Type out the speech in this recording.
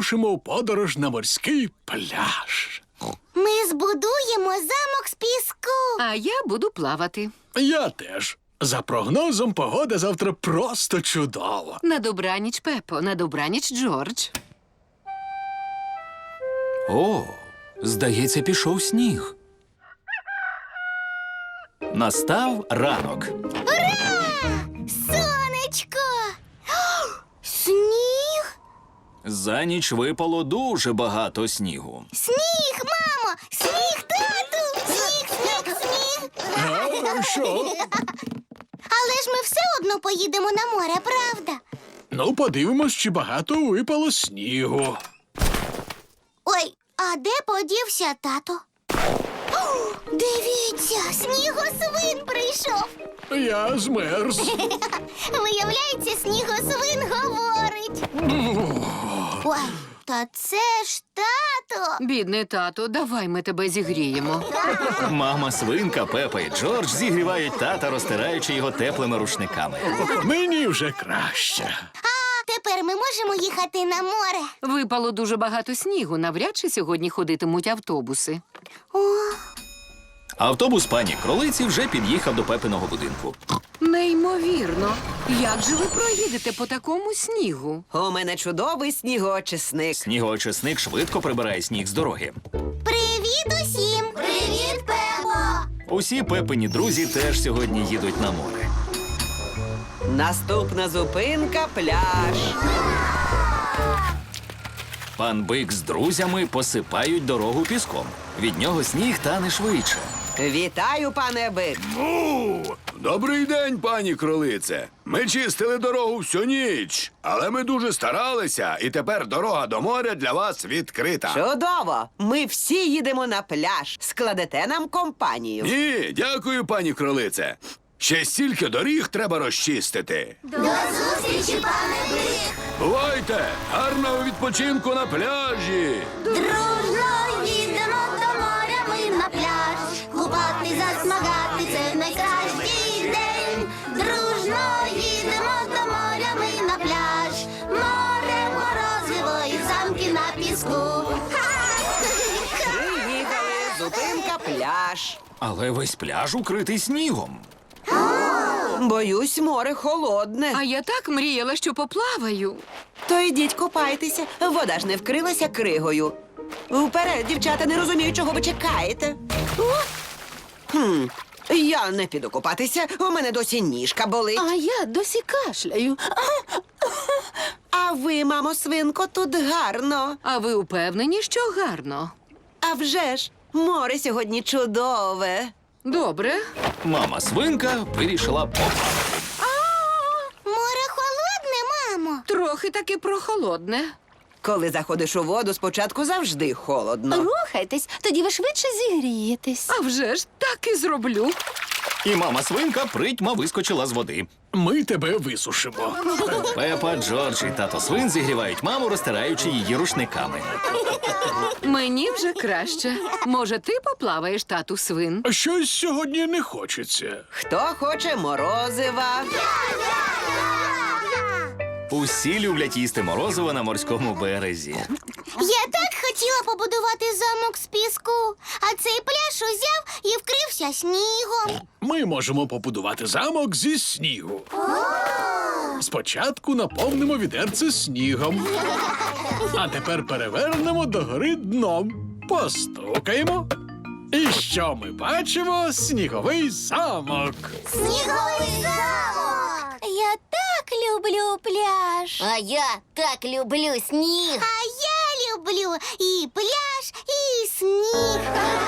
вирушимо у подорож на морський пляж. Ми збудуємо замок з піску. А я буду плавати. Я теж. За прогнозом, погода завтра просто чудова. На добраніч, Пепо, на добраніч, Джордж. О, здається, пішов сніг. Настав ранок. За ніч випало дуже багато снігу. Сніг, мамо! Сніг, тату! Сніг, сніг, сніг! А що? Але ж ми все одно поїдемо на море, правда? Ну, подивимось, чи багато випало снігу. Ой, а де подівся тато? О, дивіться, снігосвин прийшов. Я змерз. Виявляється, снігосвин говорить. Ой, та це ж тато. Бідний тато, давай ми тебе зігріємо. Мама свинка, Пепа і Джордж зігрівають тата, розтираючи його теплими рушниками. Мені вже краще. А тепер ми можемо їхати на море. Випало дуже багато снігу. Навряд чи сьогодні ходитимуть автобуси. О, Автобус пані кролиці вже під'їхав до Пепиного будинку. Неймовірно. Як же ви проїдете по такому снігу? У мене чудовий снігоочисник. Снігоочисник швидко прибирає сніг з дороги. привіт усім! Привіт, Пепо! Усі Пепині друзі теж сьогодні їдуть на море. Наступна зупинка пляж. Пан Бик з друзями посипають дорогу піском. Від нього сніг тане швидше. Вітаю, пане бик. У, добрий день, пані кролице. Ми чистили дорогу всю ніч, але ми дуже старалися, і тепер дорога до моря для вас відкрита. Чудово! Ми всі їдемо на пляж. Складете нам компанію. Ні, дякую, пані кролице. Ще стільки доріг треба розчистити. До зустрічі, пане Бик! Бувайте! Гарного відпочинку на пляжі! Дружно пляж. Але весь пляж укритий снігом. Боюсь, море холодне. А я так мріяла, що поплаваю. То йдіть купайтеся. Вода ж не вкрилася кригою. Вперед, дівчата, не розумію, чого ви чекаєте. О! Хм, я не піду купатися, у мене досі ніжка болить. А я досі кашляю. А ви, мамо свинко, тут гарно. А ви упевнені, що гарно? А вже ж, море сьогодні чудове. Добре. Мама свинка вирішила поплавати. Море холодне, мамо. Трохи таки прохолодне. Коли заходиш у воду, спочатку завжди холодно. Рухайтесь, тоді ви швидше зігрієтесь. А вже ж так і зроблю. І мама свинка притьма вискочила з води. Ми тебе висушимо. Пепа, Джордж і тато свин зігрівають маму, розтираючи її рушниками. Мені вже краще. Може, ти поплаваєш, тату свин? Щось сьогодні не хочеться. Хто хоче морозива? Усі люблять їсти морозиво на морському березі. Я так хотіла побудувати замок з піску, а цей пляж узяв і вкрився снігом. Ми можемо побудувати замок зі снігу. Спочатку наповнимо відерце снігом. А тепер перевернемо догори дном. Постукаємо. І що ми бачимо? Сніговий замок. Сніговий замок! Я так люблю пляж. А я так люблю сніг. А люблю і пляж, і сніг.